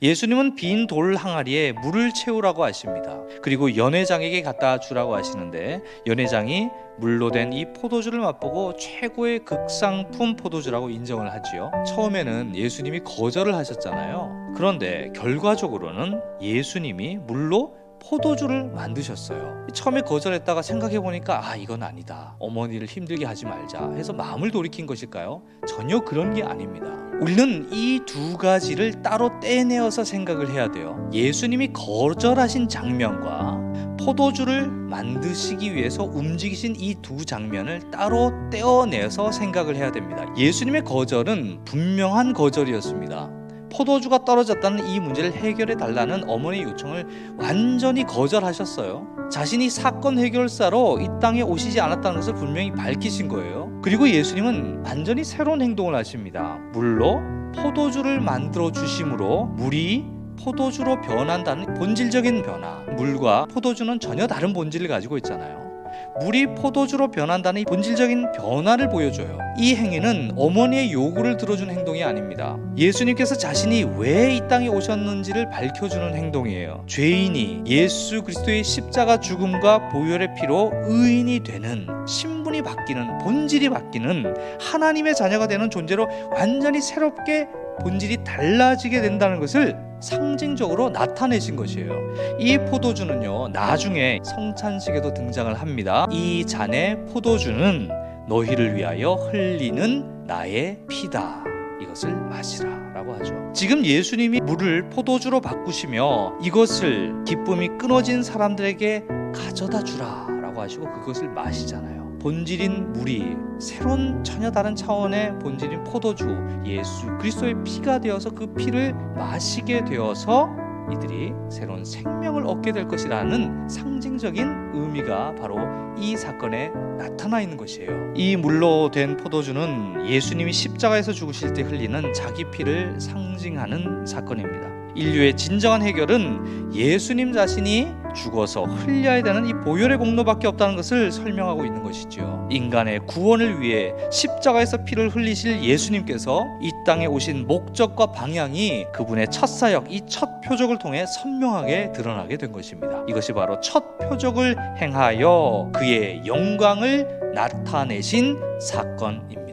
예수님은 빈 돌 항아리에 물을 채우라고 하십니다. 그리고 연회장에게 갖다 주라고 하시는데 연회장이 물로 된 이 포도주를 맛보고 최고의 극상품 포도주라고 인정을 하지요. 처음에는 예수님이 거절을 하셨잖아요. 그런데 결과적으로는 예수님이 물로 포도주를 만드셨어요. 처음에 거절했다가 생각해 보니까 아 이건 아니다. 어머니를 힘들게 하지 말자 해서 마음을 돌이킨 것일까요? 전혀 그런 게 아닙니다. 우리는 이 두 가지를 따로 떼내어서 생각을 해야 돼요. 예수님이 거절하신 장면과 포도주를 만드시기 위해서 움직이신 이 두 장면을 따로 떼어내서 생각을 해야 됩니다. 예수님의 거절은 분명한 거절이었습니다. 포도주가 떨어졌다는 이 문제를 해결해 달라는 어머니의 요청을 완전히 거절하셨어요. 자신이 사건 해결사로 이 땅에 오시지 않았다는 것을 분명히 밝히신 거예요. 그리고 예수님은 완전히 새로운 행동을 하십니다. 물로 포도주를 만들어 주심으로 물이 포도주로 변한다는 본질적인 변화. 물과 포도주는 전혀 다른 본질을 가지고 있잖아요. 물이 포도주로 변한다는 이 본질적인 변화를 보여줘요. 이 행위는 어머니의 요구를 들어준 행동이 아닙니다. 예수님께서 자신이 왜 이 땅에 오셨는지를 밝혀주는 행동이에요. 죄인이 예수 그리스도의 십자가 죽음과 보혈의 피로 의인이 되는 신분이 바뀌는 본질이 바뀌는 하나님의 자녀가 되는 존재로 완전히 새롭게 본질이 달라지게 된다는 것을 상징적으로 나타내신 것이에요. 이 포도주는요, 나중에 성찬식에도 등장을 합니다. 이 잔의 포도주는 너희를 위하여 흘리는 나의 피다. 이것을 마시라 라고 하죠. 지금 예수님이 물을 포도주로 바꾸시며 이것을 기쁨이 끊어진 사람들에게 가져다 주라 라고 하시고 그것을 마시잖아요. 본질인 물이 새로운 전혀 다른 차원의 본질인 포도주 예수 그리스도의 피가 되어서 그 피를 마시게 되어서 이들이 새로운 생명을 얻게 될 것이라는 상징적인 의미가 바로 이 사건에 나타나 있는 것이에요. 이 물로 된 포도주는 예수님이 십자가에서 죽으실 때 흘리는 자기 피를 상징하는 사건입니다. 인류의 진정한 해결은 예수님 자신이 죽어서 흘려야 되는 이 보혈의 공로밖에 없다는 것을 설명하고 있는 것이죠. 인간의 구원을 위해 십자가에서 피를 흘리실 예수님께서 이 땅에 오신 목적과 방향이 그분의 첫 사역, 이 첫 표적을 통해 선명하게 드러나게 된 것입니다. 이것이 바로 첫 표적을 행하여 그의 영광을 나타내신 사건입니다.